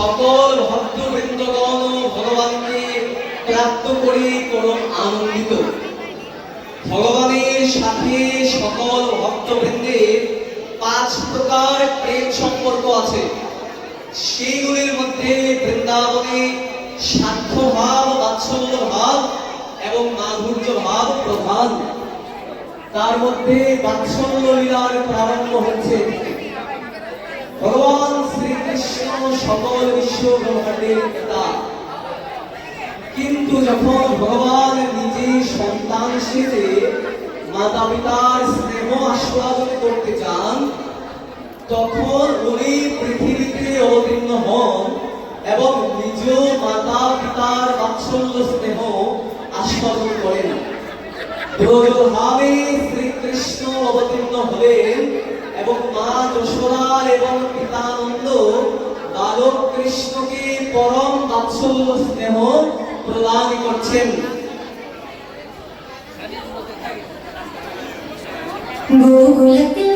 সকল ভক্তবৃন্দগণ ভগবানকে প্রাপ্ত করে পরম আনন্দিত। ভগবানের সাথে সকল ভক্তবৃন্দের পাঁচ প্রকার প্রেম সম্পর্ক আছে। সেইগুলির মধ্যে বৃন্দাবনে স্বার্থ ভাব বাৎসল্য ভাব এবং মাধুর্য ভাব প্রধান। তার মধ্যে বাৎসল্য লীলার প্রারম্ভ হচ্ছে। সকল বিশ্ব ব্রহ্মাণ্ডের পিতা কিন্তু যখন ভগবান নিজে সন্তান সেজে মাতা পিতার স্নেহ আস্বাদন করতে চান, তখন উনি পৃথিবীতে অবতীর্ণ হন এবং নিজ মাতা পিতার বাৎসল্য স্নেহ আস্বাদন করেন। ব্রজধামে শ্রীকৃষ্ণ অবতীর্ণ হলেন এবং মা যশোদার এবং পিতানন্দ বালক কৃষ্ণকে পরম বাৎসল্য স্নেহ প্রদান করছেন। গোকুলতে